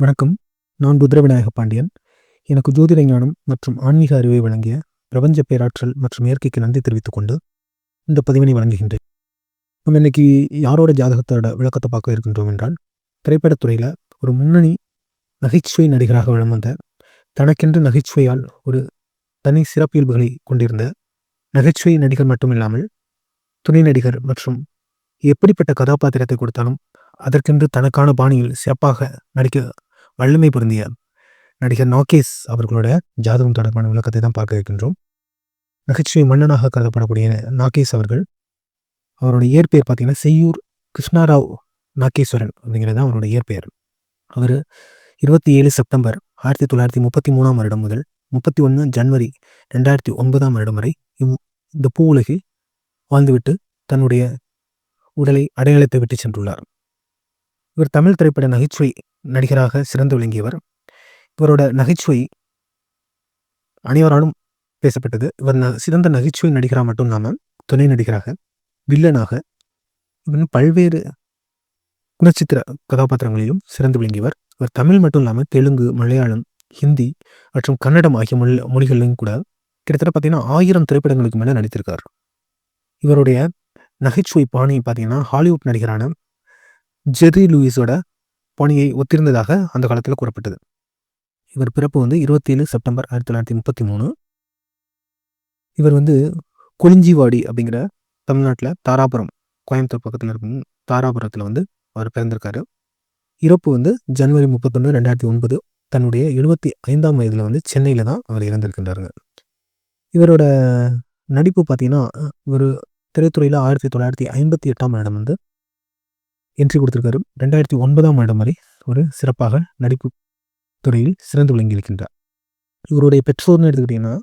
வணக்கம். நான் ருத்ரவிநாயக பாண்டியன். எனக்கு ஜோதிட ஞானம் மற்றும் ஆன்மீக அறிவை வழங்கிய பிரபஞ்ச பேராற்றல் மற்றும் இயற்கைக்கு நன்றி தெரிவித்துக் கொண்டு இந்த பதிவினை வழங்குகின்றேன். நம்ம இன்னைக்கு யாரோட ஜாதகத்தோட விளக்கத்தை பார்க்க இருக்கின்றோம் என்றால் திரைப்படத்துறையில் ஒரு முன்னணி நகைச்சுவை நடிகராக வலம் வந்த தனக்கென்று நகைச்சுவையால் ஒரு தனி சிறப்பியல்புகளை கொண்டிருந்த நகைச்சுவை நடிகர் மட்டுமில்லாமல் துணை நடிகர் மற்றும் எப்படிப்பட்ட கதாபாத்திரத்தை கொடுத்தாலும் அதற்கென்று தனக்கான பாணியில் சிறப்பாக நடிக்க வல்லமை பொருந்திய நடிகர் நாகேஷ் அவர்களோட ஜாதகம் தொடர்பான விளக்கத்தை தான் பார்க்க இருக்கின்றோம். நகைச்சுவை மன்னனாக கருதப்படக்கூடிய நாகேஷ் அவர்கள் அவரோட இயற்பெயர் பார்த்தீங்கன்னா செய்யூர் கிருஷ்ணாராவ் நாகேஸ்வரன் அப்படிங்கிறது தான் அவரோட இயற்பெயர். அவர் இருபத்தி ஏழு செப்டம்பர் ஆயிரத்தி தொள்ளாயிரத்தி முப்பத்தி மூணாம் வருடம் முதல் முப்பத்தி ஒன்று ஜனவரி ரெண்டாயிரத்தி ஒன்பதாம் வருடம் வரை இவ் இந்த பூ உலகில் வாழ்ந்துவிட்டு தன்னுடைய உடலை அடையாளத்தை விட்டு சென்றுள்ளார். இவர் தமிழ் திரைப்பட நகைச்சுவை நடிகராக சிறந்து விளங்கியவர். இவரோட நகைச்சுவை அனைவராலும் பேசப்பட்டது. இவர் ந- சிறந்த நகைச்சுவை நடிகராக மட்டும் இல்லாமல் துணை நடிகராக வில்லனாக இவன் பல்வேறு குணச்சித்திர கதாபாத்திரங்களிலும் சிறந்து விளங்கியவர். இவர் தமிழ் மட்டும் இல்லாமல் தெலுங்கு மலையாளம் ஹிந்தி மற்றும் கன்னடம் ஆகிய மொழி மொழிகளிலும் கூட கிட்டத்தட்ட பார்த்தீங்கன்னா ஆயிரம் திரைப்படங்களுக்கு மேலே நடித்திருக்கார். இவருடைய நகைச்சுவை பாணி பார்த்தீங்கன்னா ஹாலிவுட் நடிகரான ஜெர்ரி லூயிஸோட பணியை ஒத்திருந்ததாக அந்த காலத்தில் கூறப்பட்டது. இவர் பிறப்பு வந்து இருபத்தி ஏழு செப்டம்பர் ஆயிரத்தி தொள்ளாயிரத்தி முப்பத்தி மூணு. இவர் வந்து கொளிஞ்சிவாடி அப்படிங்கிற தமிழ்நாட்டில் தாராபுரம் கோயம்புத்தூர் பக்கத்தில் இருக்கும் தாராபுரத்தில் வந்து அவர் பிறந்திருக்காரு. இறப்பு வந்து ஜனவரி முப்பத்தொன்று ரெண்டாயிரத்தி ஒன்பது. தன்னுடைய எழுபத்தி ஐந்தாம் வயதில் வந்து சென்னையில் தான் அவர் இறந்திருக்கின்றாருங்க. இவரோட நடிப்பு பார்த்தீங்கன்னா இவர் திரைத்துறையில் ஆயிரத்தி தொள்ளாயிரத்தி ஐம்பத்தி எட்டாம் வருடம் வந்து என்ட்ரி கொடுத்துருக்காரு. ரெண்டாயிரத்தி ஒன்பதாம் ஆண்டு வரை ஒரு சிறப்பாக நடிப்பு துறையில் சிறந்து விளங்கியிருக்கின்றார். இவருடைய பெற்றோர்னு எடுத்துக்கிட்டிங்கன்னா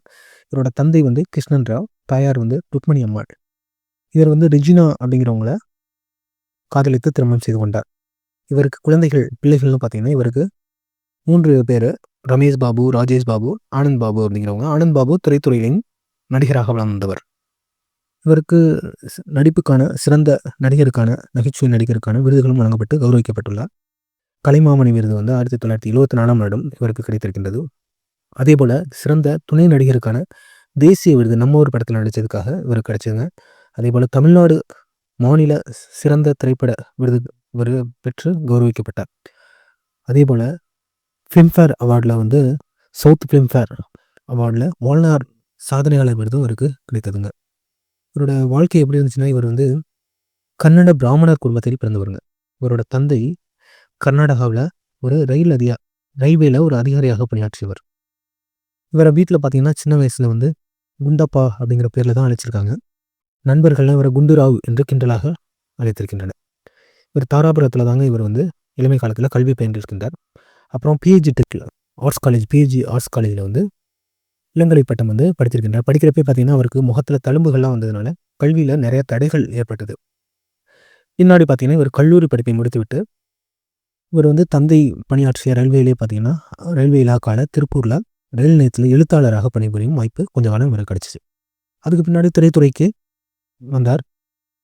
இவரோட தந்தை வந்து கிருஷ்ணன் ராவ் தாயார் வந்து ருக்மணி அம்மாள். இவர் வந்து ரிஜினா அப்படிங்கிறவங்கள காதலித்து திருமணம் செய்து கொண்டார். இவருக்கு குழந்தைகள் பிள்ளைகள்னு பார்த்தீங்கன்னா இவருக்கு மூன்று பேர் ரமேஷ் பாபு ராஜேஷ் பாபு ஆனந்த் பாபு அப்படிங்கிறவங்க. ஆனந்த் பாபு திரைத்துறையின் நடிகராக வளர்ந்தவர். இவருக்கு நடிப்புக்கான சிறந்த நடிகருக்கான நகைச்சுவை நடிகருக்கான விருதுகளும் வழங்கப்பட்டு கௌரவிக்கப்பட்டுள்ளார். கலைமாமணி விருது வந்து ஆயிரத்தி தொள்ளாயிரத்தி இருபத்தி நாலாம் வருடம் இவருக்கு கிடைத்திருக்கின்றது. அதே போல் சிறந்த துணை நடிகருக்கான தேசிய விருது நம்ம ஒரு படத்தில் நடித்ததுக்காக இவருக்கு கிடைச்சதுங்க. அதே போல் தமிழ்நாடு மாநில சிறந்த திரைப்பட விருது இவர் பெற்று கௌரவிக்கப்பட்டார். அதே போல் ஃபிலிம்ஃபேர் அவார்டில் வந்து சவுத் ஃபிலிம்ஃபேர் அவார்டில் வாழ்நாள் சாதனையாளர் விருதும் இவருக்கு கிடைத்ததுங்க. இவரோட வாழ்க்கை எப்படி இருந்துச்சுன்னா இவர் வந்து கன்னட பிராமணர் குடும்பத்தில் பிறந்தவருங்க. இவரோட தந்தை கர்நாடகாவில் ஒரு ரயில் அதிகா ரயில்வேல ஒரு அதிகாரியாக பணியாற்றியவர். இவரை வீட்டில் பார்த்தீங்கன்னா சின்ன வயசில் வந்து குண்டப்பா அப்படிங்கிற பேரில் தான் அழைச்சிருக்காங்க. நண்பர்கள்லாம் இவரை குண்டுராவ் என்று கிண்டலாக அழைத்திருக்கின்றனர். இவர் தாராபுரத்தில் தாங்க இவர் வந்து இளமை காலத்தில் கல்வி பயின்றிருக்கின்றார். அப்புறம் PhD tech arts college PhD arts காலேஜில் வந்து இளங்கலை பட்டம் வந்து படித்திருக்கின்றார் படிக்கிறப்பே பார்த்தீங்கன்னா அவருக்கு முகத்தில் தழும்புகள்லாம் வந்ததுனால கல்வியில் நிறைய தடைகள் ஏற்பட்டது. பின்னாடி பார்த்தீங்கன்னா இவர் கல்லூரி படிப்பை முடித்துவிட்டு இவர் வந்து தந்தை பணியாற்றிய ரயில்வேலே பார்த்தீங்கன்னா ரயில்வே இலாக்கால திருப்பூரில் ரயில் நிலையத்தில் எழுத்தாளராக பணிபுரியும் வாய்ப்பு கொஞ்ச காலம் இவருக்கு கிடச்சிச்சு. அதுக்கு பின்னாடி திரைத்துறைக்கு வந்தார்.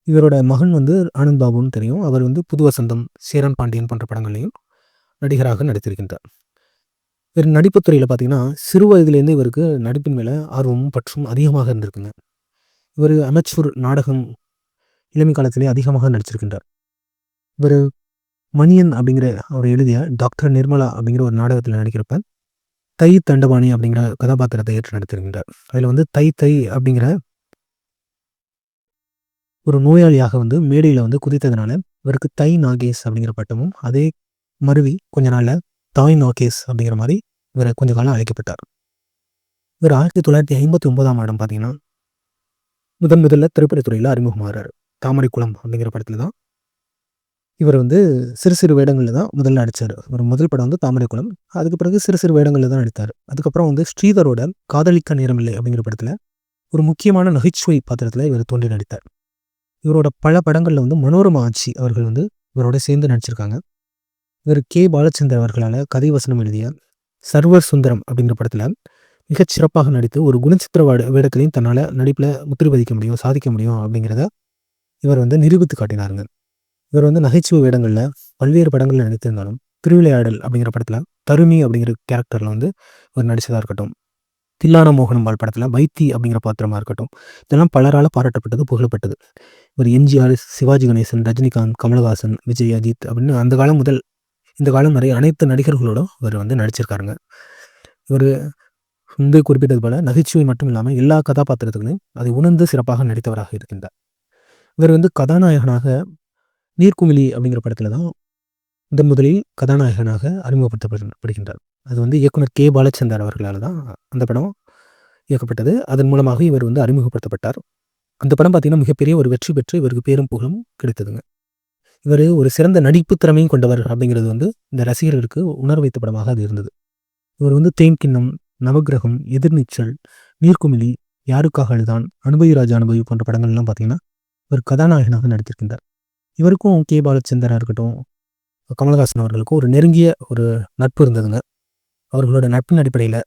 இவரோட மகன் வந்து ஆனந்த் பாபுன்னு தெரியும். அவர் வந்து புது வசந்தம் சேரன் பாண்டியன் போன்ற படங்களையும் நடிகராக நடித்திருக்கின்றார். இவர் நடிப்புத்துறையில் பார்த்தீங்கன்னா சிறு வயதுலேருந்து இவருக்கு நடிப்பின் மேலே ஆர்வமும் பற்றும் அதிகமாக இருந்திருக்குங்க. இவர் அமெச்சூர் நாடகம் இளமை காலத்திலே அதிகமாக நடிச்சிருக்கின்றார். இவர் மணியன் அப்படிங்கிற அவர் எழுதிய டாக்டர் நிர்மலா அப்படிங்கிற ஒரு நாடகத்தில் நடிக்கிறப்ப தை தண்டபாணி அப்படிங்கிற கதாபாத்திரத்தை ஏற்று நடித்திருக்கின்றார். அதில் வந்து தை தை அப்படிங்கிற ஒரு நோயாளியாக வந்து மேடையில் வந்து குதித்ததுனால இவருக்கு தை நாகேஷ் அப்படிங்கிற பட்டமும் அதே மருவி கொஞ்ச நாளில் தாய் நோகேஸ் அப்படிங்கிற மாதிரி இவர் கொஞ்ச காலம் அழைக்கப்பட்டார். இவர் ஆயிரத்தி தொள்ளாயிரத்தி ஐம்பத்தி ஒன்பதாம் ஆடம் பார்த்தீங்கன்னா முதன் முதல்ல திரைப்படத்துறையில் அறிமுகமாகிறார். தாமரைக்குளம் அப்படிங்கிற படத்தில் தான். இவர் வந்து சிறு சிறு வேடங்களில் தான் முதல்ல நடித்தார் இவர் முதல் படம் வந்து தாமரைக்குளம். அதுக்கு பிறகு சிறு சிறு வேடங்களில் தான் நடித்தார். அதுக்கப்புறம் வந்து ஸ்ரீதரோட காதலிக்க நேரமில்லை அப்படிங்கிற படத்தில் ஒரு முக்கியமான நகைச்சுவை பாத்திரத்தில் இவர் தோன்றி நடித்தார். இவரோட பல படங்களில் வந்து மனோரமா ஆட்சி அவர்கள் வந்து இவரோட சேர்ந்து நடிச்சிருக்காங்க. இவர் கே. பாலச்சந்தர் அவர்களால் கதை வசனம் எழுதிய சர்வர் சுந்தரம் அப்படிங்கிற படத்தில் மிகச் சிறப்பாக நடித்து ஒரு குணச்சித்திர வேட வேடத்திலையும் தன்னால் நடிப்பில் முத்திரை பதிக்க முடியும் சாதிக்க முடியும் அப்படிங்கிறத இவர் வந்து நிரூபித்து காட்டினாருங்க. இவர் வந்து நகைச்சுவை வேடங்களில் பல்வேறு படங்களில் நடித்திருந்தாலும் திருவிளையாடல் அப்படிங்கிற படத்தில் தருமி அப்படிங்கிற கேரக்டரில் வந்து இவர் நடித்ததாக இருக்கட்டும் தில்லான மோகனம்பாள் படத்தில் வைத்தி அப்படிங்கிற பாத்திரமாக இருக்கட்டும் இதெல்லாம் பலரால் பாராட்டப்பட்டது புகழப்பட்டது. ஒரு எம்ஜிஆர் சிவாஜி கணேசன் ரஜினிகாந்த் கமலஹாசன் விஜய் அஜித் அப்படின்னு அந்த காலம் முதல் இந்த காலம் நிறைய அனைத்து நடிகர்களோடும் இவர் வந்து நடிச்சிருக்காருங்க. இவர் வந்து குறிப்பிட்டது போல நகைச்சுவை மட்டும் இல்லாமல் எல்லா கதாபாத்திரத்துகளையும் அதை உணர்ந்து சிறப்பாக நடித்தவராக இருக்கின்றார். இவர் வந்து கதாநாயகனாக நீர்க்குமிழி அப்படிங்கிற படத்தில் தான் முதன் முதலில் கதாநாயகனாக அறிமுகப்படுத்தப்படுகின்றார். அது வந்து இயக்குனர் கே. பாலச்சந்தர் அவர்களால் தான் அந்த படம் இயக்கப்பட்டது. அதன் மூலமாக இவர் வந்து அறிமுகப்படுத்தப்பட்டார். அந்த படம் பார்த்திங்கன்னா மிகப்பெரிய ஒரு வெற்றி பெற்று இவருக்கு பேரும் புகழும் கிடைத்ததுங்க. இவர் ஒரு சிறந்த நடிப்பு திறமையும் கொண்டவர் அப்படிங்கிறது வந்து இந்த ரசிகர்களுக்கு உணர் வைத்த படமாக அது இருந்தது. இவர் வந்து தேன்கிண்ணம் நவகிரகம் எதிர்நீச்சல் நீர்க்குமிழி யாருக்காக அழுதான் அனுபவி ராஜா அனுபவி போன்ற படங்கள்லாம் பார்த்தீங்கன்னா இவர் கதாநாயகனாக நடித்திருக்கின்றார். இவருக்கும் கே. பாலச்சந்திரா இருக்கட்டும் கமல்ஹாசன் அவர்களுக்கும் ஒரு நெருங்கிய ஒரு நட்பு இருந்ததுங்க. அவர்களோட நட்பின் அடிப்படையில்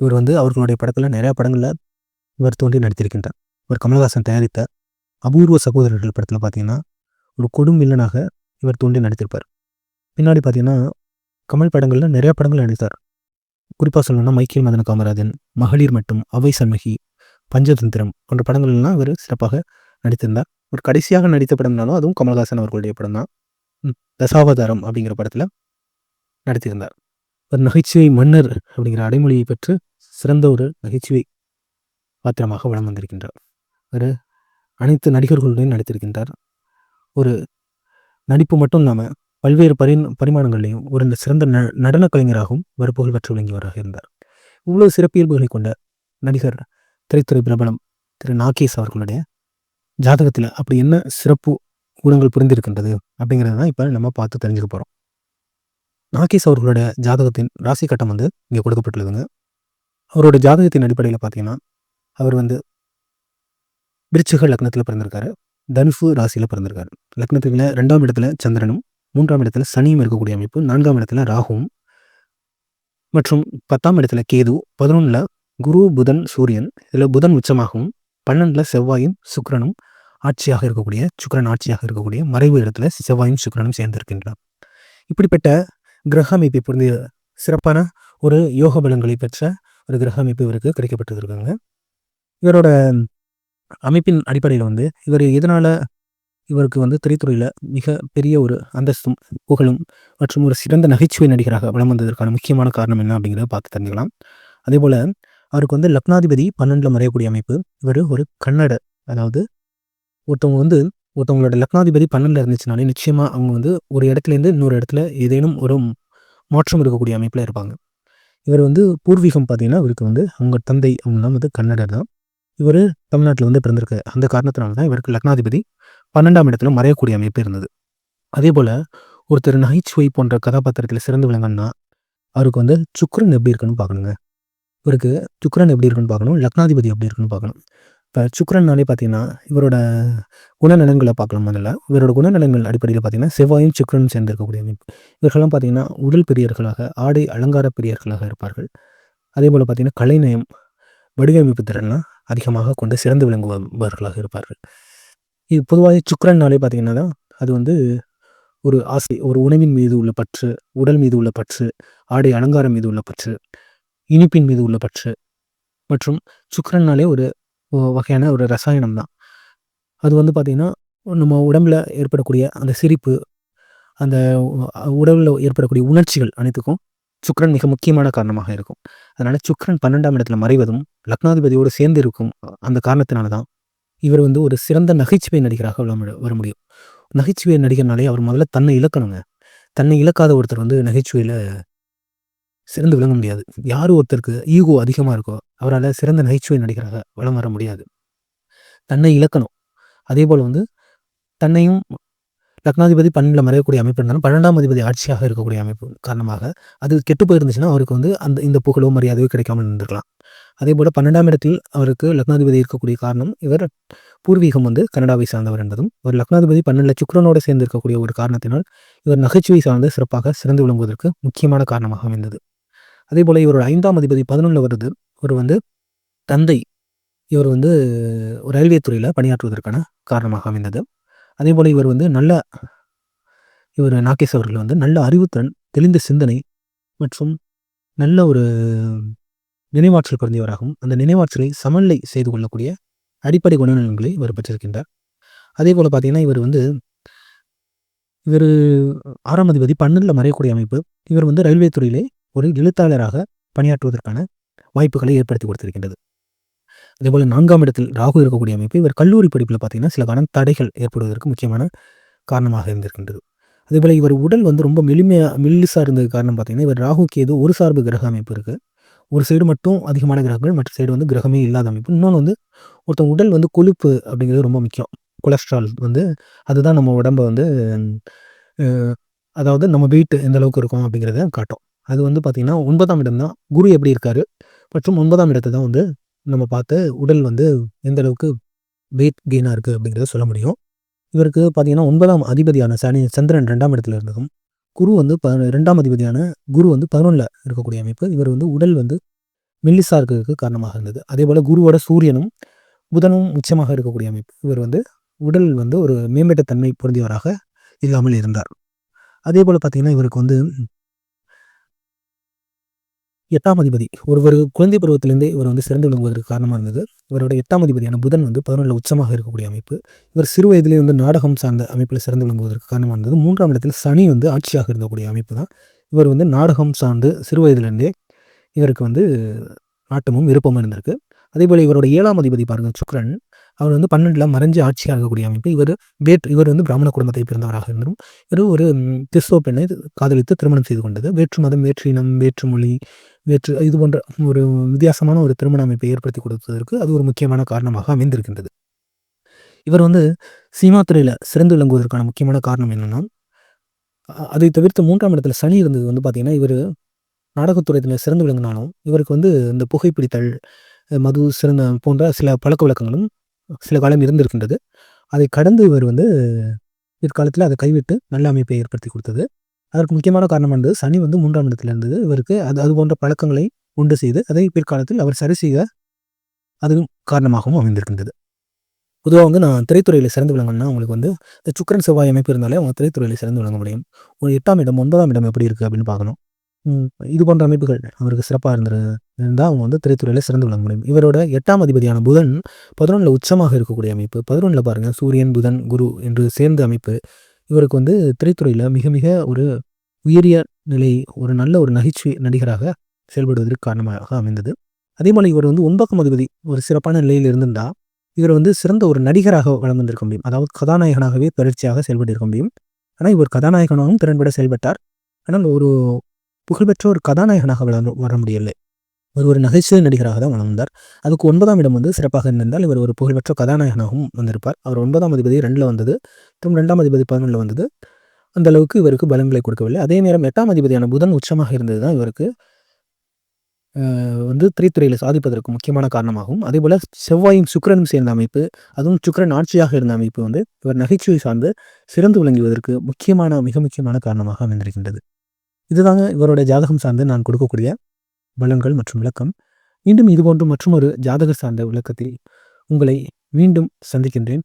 இவர் வந்து அவர்களுடைய படத்தில் நிறையா படங்களில் இவர் தோன்றி நடித்திருக்கின்றார். இவர் கமல்ஹாசன் தயாரித்த அபூர்வ சகோதரர்கள் படத்தில் பார்த்தீங்கன்னா ஒரு கொடும் வில்லனாக இவர் தோன்றி நடித்திருப்பார். பின்னாடி பார்த்தீங்கன்னா கமல் படங்களில் நிறையா படங்கள் நடித்தார். குறிப்பாக சொல்லணும்னா மைக்கேல் மதன காமராஜன் மகளிர் மட்டும் அவை சண்முகி பஞ்சதந்திரம் போன்ற படங்கள்லாம் இவர் சிறப்பாக நடித்திருந்தார். ஒரு கடைசியாக நடித்த படம்னாலும் அதுவும் கமல்ஹாசன் அவர்களுடைய படம் தான் தசாவதாரம் அப்படிங்கிற படத்தில் நடித்திருந்தார். ஒரு நகைச்சுவை மன்னர் அப்படிங்கிற அடைமொழியை பெற்று சிறந்த ஒரு நகைச்சுவை பாத்திரமாக வளம் வந்திருக்கின்றார். ஒரு அனைத்து நடிகர்களுடன் நடித்திருக்கின்றார். ஒரு நடிப்பு மட்டும் இல்லாமல் பல்வேறு பரி பரிமாணங்களையும் ஒரு சிறந்த ந நடன கலைஞராகவும் வரப்புகள் பெற்று விளங்கியவராக இருந்தார். இவ்வளவு சிறப்பியல்புகளை கொண்ட நடிகர் திரைத்துறை பிரபலம் திரு நாகேஷ் அவர்களுடைய ஜாதகத்தில் அப்படி என்ன சிறப்பு குணங்கள் புரிந்திருக்கின்றது அப்படிங்கிறத தான் இப்போ நம்ம பார்த்து தெரிஞ்சுக்க போகிறோம் நாகேஷ் அவர்களுடைய ஜாதகத்தின் ராசி கட்டம் வந்து இங்கே கொடுக்கப்பட்டுள்ளதுங்க. அவரோட ஜாதகத்தின் அடிப்படையில் பார்த்தீங்கன்னா அவர் வந்து விருச்சிக லக்னத்தில் பிறந்திருக்காரு. தனுசு ராசியில் பிறந்திருக்காரு. லக்னத்தில் ரெண்டாம் இடத்துல சந்திரனும் மூன்றாம் இடத்துல சனியும் இருக்கக்கூடிய அமைப்பு நான்காம் இடத்துல ராகுவும் மற்றும் பத்தாம் இடத்துல கேது பதினொன்றில் குரு புதன் சூரியன் இதில் புதன் உச்சமாகவும் பன்னெண்டில் செவ்வாயும் சுக்கரனும் ஆட்சியாக இருக்கக்கூடிய சுக்கரன் ஆட்சியாக இருக்கக்கூடிய மறைவு இடத்துல செவ்வாயும் சுக்கரனும் சேர்ந்திருக்கின்றார் இப்படிப்பட்ட கிரக அமைப்பை பொருந்திய சிறப்பான ஒரு யோக பலன்களை பெற்ற ஒரு கிரக அமைப்பு இவருக்கு கிடைக்கப்பட்டிருக்காங்க. இவரோட அமைப்பின் அடிப்படையில் வந்து இவர் எதனால் இவருக்கு வந்து திரைத்துறையில் மிக பெரிய ஒரு அந்தஸ்தும் புகழும் மற்றும் ஒரு சிறந்த நகைச்சுவை நடிகராக வளம் வந்ததற்கான முக்கியமான காரணம் என்ன அப்படிங்கிறத பார்த்து தெரிஞ்சுக்கலாம். அதே போல் அவருக்கு வந்து லக்னாதிபதி பன்னெண்டில் மறையக்கூடிய அமைப்பு இவர் ஒரு கன்னட அதாவது ஒருத்தவங்க வந்து ஒருத்தவங்களோட லக்னாதிபதி பன்னெண்டில் இருந்துச்சுனாலே நிச்சயமாக அவங்க வந்து ஒரு இடத்துலேருந்து இன்னொரு இடத்துல ஏதேனும் ஒரு மாற்றம் இருக்கக்கூடிய அமைப்பில் இருப்பாங்க. இவர் வந்து பூர்வீகம் பார்த்தீங்கன்னா இவருக்கு வந்து அவங்க தந்தை அவங்கெல்லாம் வந்து கன்னடர் தான். இவர் தமிழ்நாட்டில் வந்து பிறந்திருக்கு அந்த காரணத்தினால தான் இவருக்கு லக்னாதிபதி பன்னெண்டாம் இடத்துல மறையக்கூடிய அமைப்பு இருந்தது. அதே போல் ஒருத்தர் நகைச்சுவை போன்ற கதாபாத்திரத்தில் சிறந்து விளங்கன்னா அவருக்கு வந்து சுக்கரன் எப்படி இருக்குன்னு பார்க்கணுங்க. இவருக்கு சுக்கரன் எப்படி இருக்குன்னு பார்க்கணும் லக்னாதிபதி எப்படி இருக்குன்னு பார்க்கணும். இப்போ சுக்கரன்னாலே பார்த்தீங்கன்னா இவரோட குணநலன்களை பார்க்கலாம் முதல்ல. இவரோட குணநலன்கள் அடிப்படையில் பார்த்தீங்கன்னா செவ்வாயும் சுக்கரனும் சேர்ந்து இருக்கக்கூடிய அமைப்பு. இவர்கள்லாம் பார்த்தீங்கன்னா உடல் பெரியர்களாக ஆடை அலங்கார பெரியர்களாக இருப்பார்கள். அதே போல் பார்த்தீங்கன்னா கலைநயம் வடிவமைப்பு திறன்லாம் அதிகமாக கொண்டு சிறந்து விளங்குபவர்களாக இருப்பார்கள். இது பொதுவாக சுக்கரன்னாலே பார்த்தீங்கன்னா அது வந்து ஒரு ஆசை ஒரு உணவின் மீது உள்ள பற்று உடல் மீது உள்ள பற்று ஆடை அலங்காரம் மீது உள்ள பற்று இனிப்பின் மீது உள்ள பற்று மற்றும் சுக்கரன்னாலே ஒரு வகையான ஒரு ரசாயனம் தான். அது வந்து பார்த்திங்கன்னா நம்ம உடம்புல ஏற்படக்கூடிய அந்த சிரிப்பு அந்த உடலில் ஏற்படக்கூடிய உணர்ச்சிகள் அனைத்துக்கும் சுக்கரன் மிக முக்கியமான காரணமாக இருக்கும். அதனால் சுக்கரன் பன்னெண்டாம் இடத்துல மறைவதும் லக்னாதிபதியோடு சேர்ந்து இருக்கும் அந்த காரணத்தினால தான் இவர் வந்து ஒரு சிறந்த நகைச்சுவை நடிகராக வர முடியும். நகைச்சுவை நடிகர்னாலே அவர் முதல்ல தன்னை இழக்கணுங்க. தன்னை இழக்காத ஒருத்தர் வந்து நகைச்சுவையில் சிறந்து விளங்க முடியாது. யார் ஒருத்தருக்கு ஈகோ அதிகமாக இருக்கோ அவரால் சிறந்த நகைச்சுவை நடிகராக வளம் வர முடியாது. தன்னை இழக்கணும். அதே போல் வந்து தன்னையும் லக்னாதிபதி பன்னெண்டில் மறையக்கூடிய அமைப்பு இருந்தாலும் பன்னெண்டாம் அதிபதி ஆட்சியாக இருக்கக்கூடிய அமைப்பு காரணமாக அது கெட்டு போயிருந்துச்சுன்னா அவருக்கு வந்து அந்த இந்த புகழோ மரியாதையோ கிடைக்காமல் இருந்திருக்கலாம். அதே போல் பன்னெண்டாம் இடத்தில் அவருக்கு லக்னாதிபதி இருக்கக்கூடிய காரணம் இவர் பூர்வீகம் வந்து கனடாவை சார்ந்தவர் என்பதும் ஒரு லக்னாதிபதி பன்னெண்டில் சுக்கரனோடு சேர்ந்து இருக்கக்கூடிய ஒரு காரணத்தினால் இவர் நகைச்சுவை சார்ந்து சிறப்பாக சிறந்து விளங்குவதற்கு முக்கியமான காரணமாக அமைந்தது. அதே போல் இவரோட ஐந்தாம் அதிபதி பதினொன்றில் வருது. இவர் வந்து தந்தை இவர் வந்து ரயில்வே துறையில் பணியாற்றுவதற்கான காரணமாக அமைந்தது. அதே போல் இவர் வந்து நல்ல இவர் நாகேஷ் அவர்கள் வந்து நல்ல அறிவுத்திறன் தெளிந்த சிந்தனை மற்றும் நல்ல ஒரு நினைவாற்றல் குறைந்தவராகவும் அந்த நினைவாற்றலை சமநிலை செய்து கொள்ளக்கூடிய அடிப்படை குணநலன்களை இவர் பெற்றிருக்கின்றார். அதே போல் பார்த்தீங்கன்னா இவர் வந்து இவர் ஆறாம் அதிபதி பன்னெண்டில் மறையக்கூடிய அமைப்பு இவர் வந்து ரயில்வே துறையிலே ஒரு எழுத்தாளராக பணியாற்றுவதற்கான வாய்ப்புகளை ஏற்படுத்தி கொடுத்திருக்கின்றது. அதேபோல் நான்காம் இடத்தில் ராகு இருக்கக்கூடிய அமைப்பு இவர் கல்லூரி படிப்பில் பார்த்தீங்கன்னா சில கடன் தடைகள் ஏற்படுவதற்கு முக்கியமான காரணமாக இருந்திருக்கின்றது. அதேபோல் இவர் உடல் வந்து ரொம்ப மெலிமையாக மெல்லிசாக இருந்தது காரணம் பார்த்தீங்கன்னா இவர் ராகுக்கு ஏதோ ஒரு சார்பு கிரக அமைப்பு இருக்குது ஒரு சைடு மட்டும் அதிகமான கிரகங்கள் மற்ற சைடு வந்து கிரகமே இல்லாத அமைப்பு. இன்னொன்று வந்து ஒருத்தன் உடல் வந்து கொழுப்பு அப்படிங்கிறது ரொம்ப முக்கியம். கொலஸ்ட்ரால் வந்து அதுதான் நம்ம உடம்பை வந்து அதாவது நம்ம வெயிட் எந்த அளவுக்கு இருக்கும் அப்படிங்கிறத காட்டும். அது வந்து பார்த்திங்கன்னா ஒன்பதாம் இடம் தான் குரு எப்படி இருக்கார்? மற்றும் ஒன்பதாம் இடத்தை தான் வந்து நம்ம பார்த்து உடல் வந்து எந்த அளவுக்கு வெயிட் கெயினாக இருக்குது அப்படிங்கிறத சொல்ல முடியும். இவருக்கு பார்த்தீங்கன்னா ஒன்பதாம் அதிபதியான சனி சந்திரன் ரெண்டாம் இடத்துல இருந்ததும் குரு வந்து ப ரெண்டாம் அதிபதியான குரு வந்து பதினொன்றில் இருக்கக்கூடிய அமைப்பு. இவர் வந்து உடல் வந்து மெல்லிசாக இருக்கிறதுக்கு காரணமாக இருந்தது. அதே போல் குருவோட சூரியனும் புதனும் உச்சமாக இருக்கக்கூடிய அமைப்பு. இவர் வந்து உடல் வந்து ஒரு மேம்பட்ட தன்மை பொருந்தியவராக இல்லாமல் இருந்தார். அதே போல் பார்த்தீங்கன்னா இவருக்கு வந்து எட்டாம் அதிபதி. ஒருவர் குழந்தை பருவத்திலேருந்தே இவர் வந்து சிறந்து விளங்குவதற்கு காரணமாக இருந்தது. இவரோட எட்டாம் அதிபதியான புதன் வந்து பதினொன்றில் உச்சமாக இருக்கக்கூடிய அமைப்பு. இவர் சிறு வயதிலே வந்து நாடகம் சார்ந்த அமைப்பில் சிறந்து விளங்குவதற்கு காரணமாக இருந்தது. மூன்றாம் இடத்தில் சனி வந்து ஆட்சியாக இருந்தக்கூடிய அமைப்பு தான். இவர் வந்து நாடகம் சார்ந்து சிறு வயதிலிருந்தே இவருக்கு வந்து நாட்டமும் விருப்பமும் இருந்திருக்கு. அதேபோல் இவருடைய இவரோட ஏழாம் அதிபதி பாருங்கள் சுக்ரன் அவர் வந்து பன்னெண்டில் மறைஞ்சு ஆட்சியாக இருக்கக்கூடிய அமைப்பு. இவர் வேற்று இவர் வந்து பிராமண குடும்பத்தை பிறந்தவராக இருந்தும் இவர் ஒரு கிறிஸ்தவ பெண்ணை காதலித்து திருமணம் செய்து கொண்டது. வேற்று மதம் வேற்று இனம் வேற்று மொழி வேற்று இது போன்ற ஒரு வித்தியாசமான ஒரு திருமண அமைப்பை ஏற்படுத்தி கொடுத்ததற்கு அது ஒரு முக்கியமான காரணமாக அமைந்திருக்கின்றது. இவர் வந்து சினிமா துறையில் சிறந்து விளங்குவதற்கான முக்கியமான காரணம் என்னென்னா அதை தவிர்த்து மூன்றாம் இடத்துல சனி இருந்தது வந்து பார்த்திங்கன்னா இவர் நாடகத்துறையில் சிறந்து விளங்கினாலும் இவருக்கு வந்து இந்த புகைப்பிடித்தல் மது சிறந்த போன்ற சில பழக்க வழக்கங்களும் சில காலம் இருந்திருக்கின்றது. அதை கடந்து இவர் வந்து பிற்காலத்தில் அதை கைவிட்டு நல்ல அமைப்பை ஏற்படுத்தி கொடுத்தது. அதற்கு முக்கியமான காரணம் வந்து சனி வந்து மூன்றாம் இடத்துல இருந்தது. இவருக்கு அது அது போன்ற பழக்கங்களை உண்டு செய்து அதை பிற்காலத்தில் அவர் சரி செய்ய அதுவும் காரணமாகவும் அமைந்திருக்கின்றது. பொதுவாக வந்து நான் திரைத்துறையில் சிறந்து விளங்கணும்னா உங்களுக்கு வந்து இந்த சுக்கரன் செவ்வாய் அமைப்பு இருந்தாலே அவங்க திரைத்துறையில் சிறந்து விளங்க முடியும். ஒரு எட்டாம் இடம் ஒன்பதாம் இடம் எப்படி இருக்குது அப்படின்னு பார்க்கணும். இது போன்ற அமைப்புகள் அவருக்கு சிறப்பாக இருந்தது. தான் அவங்க வந்து திரைத்துறையில் சிறந்து விளங்க முடியும். இவரோட எட்டாம் அதிபதியான புதன் பதினொன்றில் உச்சமாக இருக்கக்கூடிய அமைப்பு. பதினொன்றில் பாருங்கள் சூரியன் புதன் குரு என்று சேர்ந்த அமைப்பு. இவருக்கு வந்து திரைத்துறையில் மிக மிக ஒரு உயரிய நிலை ஒரு நல்ல ஒரு நகைச்சுவை நடிகராக செயல்படுவதற்கு காரணமாக அமைந்தது. அதே போல் இவர் வந்து ஒன்பக்கம் அதிபதி ஒரு சிறப்பான நிலையில் இருந்திருந்தால் இவர் வந்து சிறந்த ஒரு நடிகராக வளர்ந்திருக்க முடியும். அதாவது கதாநாயகனாகவே தொடர்ச்சியாக செயல்பட்டிருக்க முடியும். ஆனால் இவர் கதாநாயகனாகவும் திறன்பட செயல்பட்டார். ஆனால் ஒரு புகழ்பெற்ற ஒரு கதாநாயகனாக வளர வர முடியலை. ஒரு ஒரு நகைச்சுவை நடிகராக தான் வளர்ந்தார். அதுக்கு ஒன்பதாம் இடம் வந்து சிறப்பாக இருந்திருந்தால் இவர் ஒரு புகழ்பெற்ற கதாநாயகனாகவும் வந்திருப்பார். அவர் ஒன்பதாம் அதிபதி ரெண்டில் வந்தது மற்றும் ரெண்டாம் அதிபதி பதினொன்றில் வந்தது. அந்த அளவுக்கு இவருக்கு பலன்களை கொடுக்கவில்லை. அதே நேரம் எட்டாம் அதிபதியான புதன் உச்சமாக இருந்தது தான் இவருக்கு வந்து திரைத்துறையில் சாதிப்பதற்கு முக்கியமான காரணமாகும். அதே போல் செவ்வாயும் சுக்கரனும் சேர்ந்த அமைப்பு அதுவும் சுக்கரன் ஆட்சியாக இருந்த அமைப்பு வந்து இவர் நகைச்சுவை சார்ந்து சிறந்து விளங்குவதற்கு முக்கியமான மிக முக்கியமான காரணமாக அமைந்திருக்கின்றது. இதுதாங்க இவருடைய ஜாதகம் சார்ந்து நான் கொடுக்கக்கூடிய பலங்கள் மற்றும் விளக்கம். மீண்டும் இதுபோன்று மற்றும் ஒரு ஜாதக சார்ந்த விளக்கத்தில் உங்களை மீண்டும் சந்திக்கின்றேன்.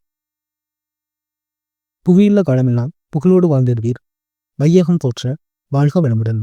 புவியுள்ள காலமெல்லாம் புகழோடு வாழ்ந்திருவீர் வையகம் போற்ற வாழ்க வளமுடன்.